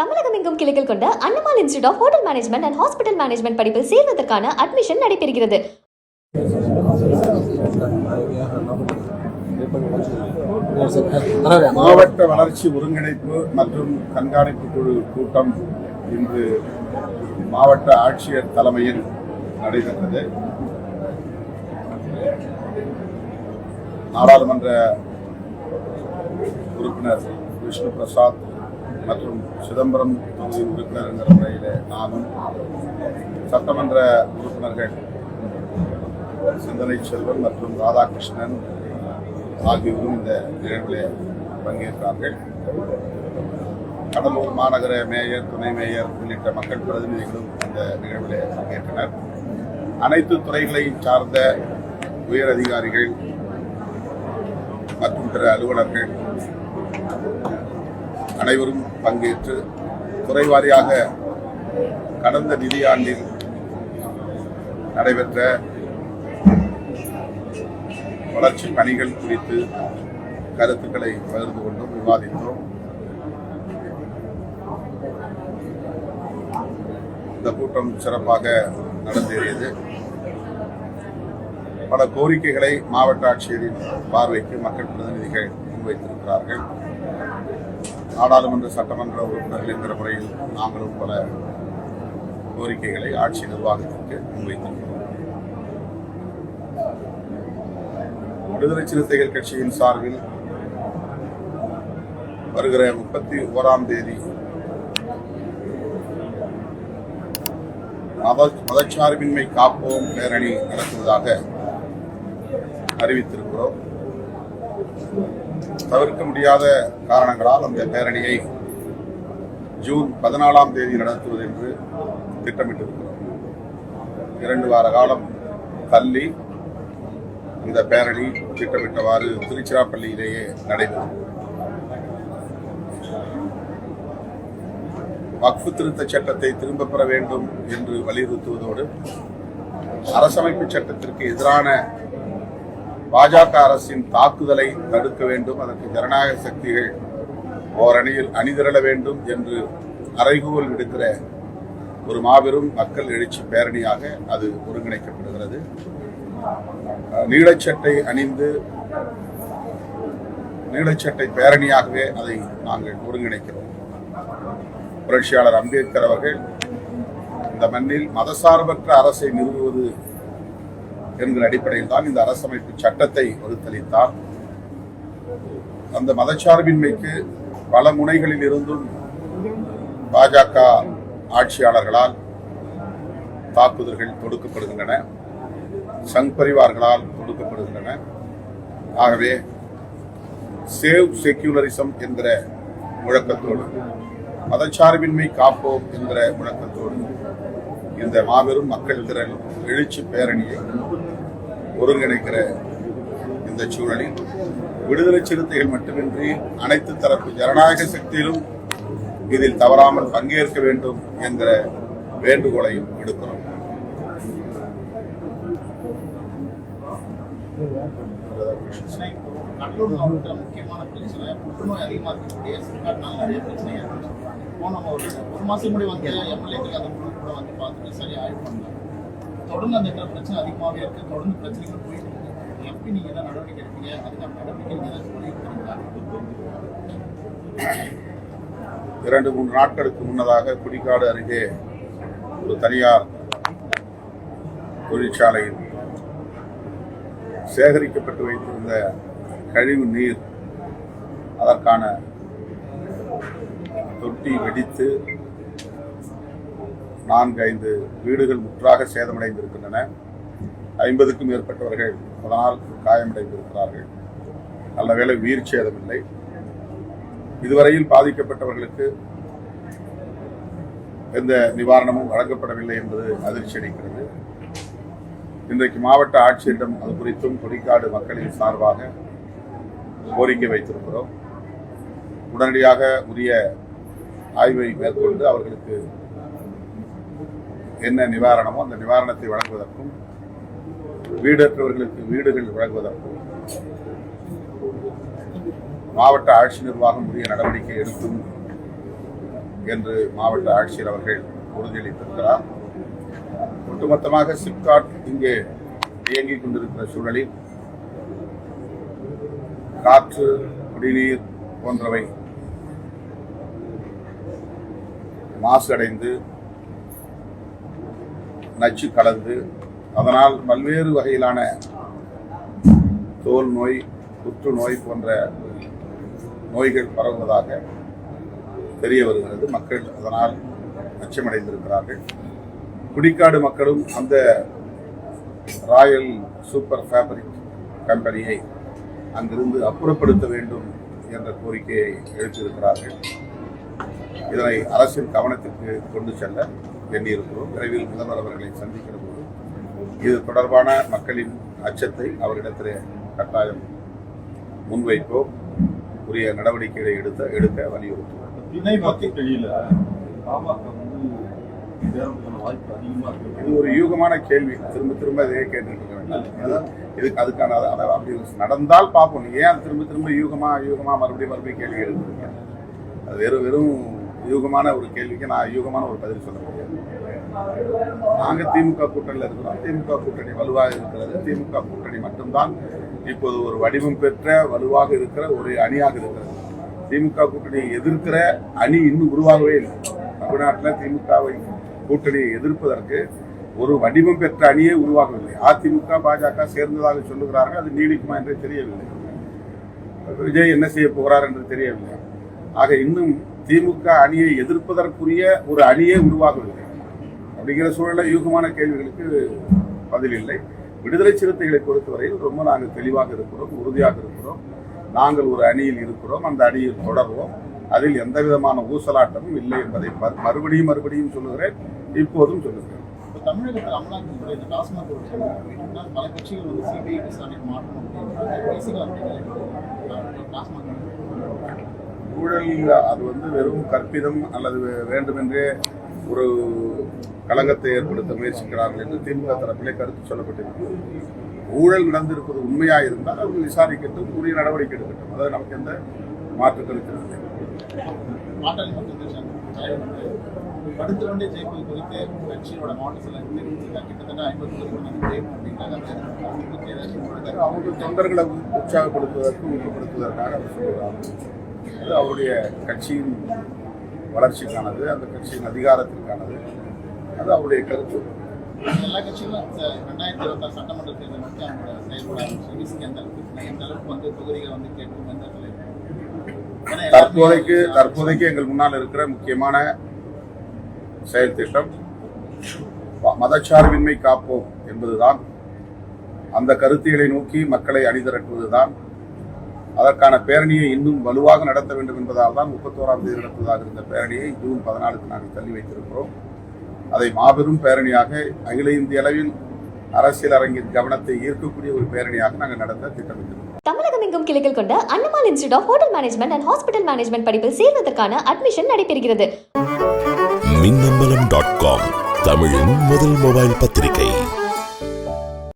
தமிழகம் எங்கும் கிளைகள் கொண்ட Annamal institute of hotel management and hospital management படிப்பில் சேர்வதற்கான அட்மிஷன் நடைபெறுகிறது. மாவட்ட வளர்ச்சி ஒருங்கிணைப்பு மற்றும் கண்காணிப்பு குழு கூட்டம் இன்று மாவட்ட ஆட்சியர் தலைமையில் நடைபெற்றது. நாடாளுமன்ற உறுப்பினர் விஷ்ணு பிரசாத் மற்றும் சிதம்பரம் தொகுதி உறுப்பினர் என்ற முறையில் நானும் சட்டமன்ற உறுப்பினர்கள் சிந்தனை செல்வன் மற்றும் ராதாகிருஷ்ணன் ஆகியோரும் இந்த நிகழ்வில் பங்கேற்றார்கள். கடலூர் மாநகர மேயர் துணை மேயர் உள்ளிட்ட மக்கள் பிரதிநிதிகளும் இந்த நிகழ்வில் பங்கேற்றனர். அனைத்து துறைகளையும் சார்ந்த உயர் அதிகாரிகள் மற்றும் பிற அலுவலர்கள் அனைவரும் பங்கேற்று துறைவாரியாக கடந்த நிதியாண்டில் நடைபெற்ற வளர்ச்சி பணிகள் குறித்து கருத்துக்களை பகிர்ந்து கொண்டும் விவாதித்தோம். இந்த கூட்டம் சிறப்பாக நடந்தேறியது. பல கோரிக்கைகளை மாவட்ட ஆட்சியரின் பார்வைக்கு மக்கள் பிரதிநிதிகள் முன்வைத்திருக்கிறார்கள். நாடாளுமன்ற சட்டமன்ற உறுப்பினர்கள் என்கிற முறையில் நாங்களும் பல கோரிக்கைகளை ஆட்சி நிர்வாகத்திற்கு முன்வைத்திருக்கிறோம். விடுதலை சிறுத்தைகள் கட்சியின் சார்பில் வருகிற முப்பத்தி ஓராம் தேதி மத மதச்சார்பின்மை காப்போம் பேரணி நடத்துவதாக அறிவித்திருக்கிறோம். தவிர்க்க முடியாத காரணங்களால் அந்த பேரணியை ஜூன் பதினாலாம் தேதி நடத்துவது என்று திட்டமிட்டிருக்கிறோம். இரண்டு வார காலம் தள்ளி இந்த பேரணி திட்டமிட்டவாறு திருச்சிராப்பள்ளியிலேயே நடைபெறும். வக்ஃபு திருத்த சட்டத்தை திரும்பப் பெற வேண்டும் என்று வலியுறுத்துவதோடு அரசமைப்பு சட்டத்திற்கு எதிரான பாஜக அரசின் தாக்குதலை தடுக்க வேண்டும் அதற்கு ஜனநாயக சக்திகள் ஓரணியில் அணிதிரள வேண்டும் என்று அறைகூவல் விடுக்கிற ஒரு மாபெரும் மக்கள் எழுச்சி பேரணியாக அது ஒருங்கிணைக்கப்படுகிறது. நீளச்சட்டை அணிந்து நீளச்சட்டை பேரணியாகவே அதை நாங்கள் ஒருங்கிணைக்கிறோம். புரட்சியாளர் அம்பேத்கர் அவர்கள் இந்த மண்ணில் மதசார்பற்ற அரசை நிறுவுவது என்கிற அடிப்படையில் தான் இந்த அரசமைப்பு சட்டத்தை ஒருத்தளித்தார். அந்த மதச்சார்பின்மைக்கு பல முனைகளில் இருந்தும் பாஜக ஆட்சியாளர்களால் தாக்குதல்கள் தொடுக்கப்படுகின்றன சங் பரிவார்களால் தொடுக்கப்படுகின்றன. ஆகவே சேவ் செக்யூலரிசம் என்கிற முழக்கத்தோடு மதச்சார்பின்மை காப்போம் என்கிற முழக்கத்தோடு இந்த மாபெரும் மக்கள் திறன் எழுச்சி பேரணியை ஒருங்கிணைக்கிற இந்த சூழலில் விடுதலை சிறுத்தைகள் மட்டுமின்றி அனைத்து தரப்பு ஜனநாயக சக்தியிலும் இதில் தவறாமல் பங்கேற்க வேண்டும் என்கிற வேண்டுகோளையும் விடுக்கிறோம். பிரச்சனை இப்போ கடலூர் மாவட்டத்தில் முக்கியமான பிரச்சனை புற்றுநோய் அதிகமாக இருக்கக்கூடிய சிறுகாட்டினால் நிறைய பிரச்சனையாக இருக்கு போன ஒரு ஒரு மாதம் முன்னாடி வந்து எம்எல்ஏக்கள் அந்த குழு கூட வந்து பார்த்துட்டு சரி ஆய்வு பண்ணாங்க தொடர்ந்து அந்த இடத்துல பிரச்சனை அதிகமாகவே இருக்குது தொடர்ந்து பிரச்சனைகள் போயிட்டு இருக்கு. எப்படி நீங்கள் தான் நடவடிக்கை எடுப்பீங்க? அதுக்கான நடவடிக்கை நீங்கள் ஏதாச்சும் வலியுறுத்துறீங்களா இரண்டு மூன்று நாட்களுக்கு முன்னதாக குடிக்காடு அருகே ஒரு தனியார் தொழிற்சாலையில் சேகரிக்கப்பட்டு வைத்திருந்த கழிவு நீர் அதற்கான தொட்டி வெடித்து நான்கு ஐந்து வீடுகள் முற்றாக சேதமடைந்திருக்கின்றன. ஐம்பதுக்கும் மேற்பட்டவர்கள் அதனால் காயமடைந்திருக்கிறார்கள். நல்லவேளை உயிர் சேதமில்லை. இதுவரையில் பாதிக்கப்பட்டவர்களுக்கு எந்த நிவாரணமும் வழங்கப்படவில்லை என்பது அதிர்ச்சி அளிக்கிறது இன்றைக்கு மாவட்ட ஆட்சியரிடம் அது குறித்தும் கொடிக்காடு மக்களின் சார்பாக கோரிக்கை வைத்திருக்கிறோம். உடனடியாக உரிய ஆய்வை மேற்கொண்டு அவர்களுக்கு என்ன நிவாரணமோ அந்த நிவாரணத்தை வழங்குவதற்கும் வீடற்றவர்களுக்கு வீடுகள் வழங்குவதற்கும் மாவட்ட ஆட்சி நிர்வாகம் உரிய நடவடிக்கை எடுக்கும் என்று மாவட்ட ஆட்சியர் அவர்கள் உறுதியளித்திருக்கிறார். ஒட்டுமொத்தமாக சிப்காட் இங்கே இயங்கிக் கொண்டிருக்கிற சூழலில் காற்று குடிநீர் போன்றவை மாசடைந்து நச்சு கலந்து அதனால் பல்வேறு வகையிலான தோல் நோய் புற்றுநோய் போன்ற நோய்கள் பரவுவதாக தெரிய வருகிறது. மக்கள் அதனால் அச்சமடைந்திருக்கிறார்கள். குடிக்காடு மக்களும் அந்த ராயல் சூப்பர் ஃபேப்ரிக் கம்பெனியை அங்கிருந்து அப்புறப்படுத்த வேண்டும் என்ற கோரிக்கையை எழுப்பியிருக்கிறார்கள். இதனை அரசின் கவனத்திற்கு கொண்டு செல்ல எண்ணியிருக்கிறோம். விரைவில் முதல்வர் அவர்களை சந்திக்கிற போது இது தொடர்பான மக்களின் அச்சத்தை அவரிடத்திலே கட்டாயம் முன்வைப்போம். உரிய நடவடிக்கைகளை எடுத்த எடுக்க வலியுறுத்துவோம் இது ஒரு யூகமான கேள்வி. திரும்ப திரும்ப இதே அதான் இதுக்கு அதுக்கான அத- அத- அப்படி நடந்தால் பார்ப்போம். ஏன் திரும்ப திரும்ப யூகமா யூகமா மறுபடியும் மறுபடியும் கேள்வி எழுதுறீங்க அது வெறும் வெறும் யூகமான ஒரு கேள்விக்கு நான் யூகமான ஒரு பதில் சொல்ல முடியாது. நாங்கள் திமுக கூட்டணியில் இருக்கிறோம். திமுக கூட்டணி வலுவாக இருக்கிறது. திமுக கூட்டணி மட்டும்தான் இப்போது ஒரு வடிவம் பெற்ற வலுவாக இருக்கிற ஒரு அணியாக இருக்கிறது. திமுக கூட்டணியை எதிர்க்கிற அணி இன்னும் உருவாகவே இல்லை. தமிழ்நாட்டில் திமுகவை கூட்டணியை எதிர்ப்பதற்கு ஒரு வடிவம் பெற்ற அணியே உருவாகவில்லை. அதிமுக பாஜக சேர்ந்ததாக சொல்லுகிறார்கள். அது நீடிக்குமா என்று தெரியவில்லை. விஜய் என்ன செய்ய போகிறார் என்று தெரியவில்லை. ஆக இன்னும் திமுக அணியை எதிர்ப்பதற்குரிய ஒரு அணியே உருவாகவில்லை. அப்படிங்கிற சூழலில் யூகமான கேள்விகளுக்கு பதில் இல்லை. விடுதலை சிறுத்தைகளை பொறுத்தவரையில் ரொம்ப நாங்கள் தெளிவாக இருக்கிறோம் உறுதியாக இருக்கிறோம். நாங்கள் ஒரு அணியில் இருக்கிறோம் அந்த அணியில் தொடர்வோம். அதில் எந்த விதமான ஊசலாட்டமும் இல்லை என்பதை மறுபடியும் மறுபடியும் சொல்லுகிறேன் இப்போதும் சொல்லுகிறேன். இப்போ தமிழகத்தில் அமலாக்கத்துறை இந்த டாஸ்மாக் அப்படின்னா பல கட்சிகள் வந்து சிபிஐ விசாரணை மாற்றணும் டாஸ்மாக் ஊழல் அது வந்து வெறும் கற்பிதம் அல்லது வேண்டுமென்றே ஒரு களங்கத்தை ஏற்படுத்த முயற்சிக்கிறார்கள் என்று திமுக தரப்பிலே கருத்து சொல்லப்பட்டிருக்கிறது. ஊழல் நடந்திருப்பது உண்மையா இருந்தால் அவர்கள் விசாரிக்கட்டும் உரிய நடவடிக்கை எடுக்கட்டும். அதாவது நமக்கு எந்த மாற்று கருத்து இல்லை. படுத்து கொண்டே ஜெயிப்பது குறித்து கட்சியோட மாவட்ட சில தெரிவிச்சிருக்காங்க கிட்டத்தட்ட ஐம்பது ஜெயிப்போம் அப்படின்றாங்க? அவங்க தொண்டர்களை உற்சாகப்படுத்துவதற்கு ஊக்கப்படுத்துவதற்காக அவர் சொல்கிறார் அது அவருடைய கட்சியின் வளர்ச்சிக்கானது அந்த கட்சியின் அதிகாரத்திற்கானது. அது அவருடைய கருத்து. எல்லா கட்சிகளும் ரெண்டாயிரத்தி இருபத்தாறு சட்டமன்ற தேர்தல் நோக்கி அவங்களோட செயல்பட ஆரம்பிச்சு எந்த அளவுக்கு எந்த அளவுக்கு வந்து தொகுதிகளை வந்து கேட்கும் எந்த தற்போதைக்கு தற்போதைக்கு எங்கள் முன்னால் இருக்கிற முக்கியமான செயல் திட்டம் மதச்சார்பின்மை காப்போம் என்பதுதான். அந்த கருத்தியலை நோக்கி மக்களை அணிதிரட்டுவதுதான். அதற்கான பேரணியை இன்னும் வலுவாக நடத்த வேண்டும் என்பதால் தான் முப்பத்தோராம் தேதி நடத்துவதாக இருந்த பேரணியை ஜூன் பதினாலுக்கு நாங்கள் தள்ளி வைத்திருக்கிறோம். அதை மாபெரும் பேரணியாக அகில இந்திய அளவில் அரசியல் அரங்கின் கவனத்தை ஈர்க்கக்கூடிய ஒரு பேரணியாக நாங்கள் நடத்த திட்டமிட்டிருக்கிறோம். தமிழகம் எங்கும் கிளைகள் கொண்ட Annamal institute of hotel management and hospital management படிப்பில் சேர்வதற்கான அட்மிஷன் நடைபெறுகிறது. மின்னம்பலம் டாட் காம் தமிழின் முதல் மொபைல் பத்திரிகை.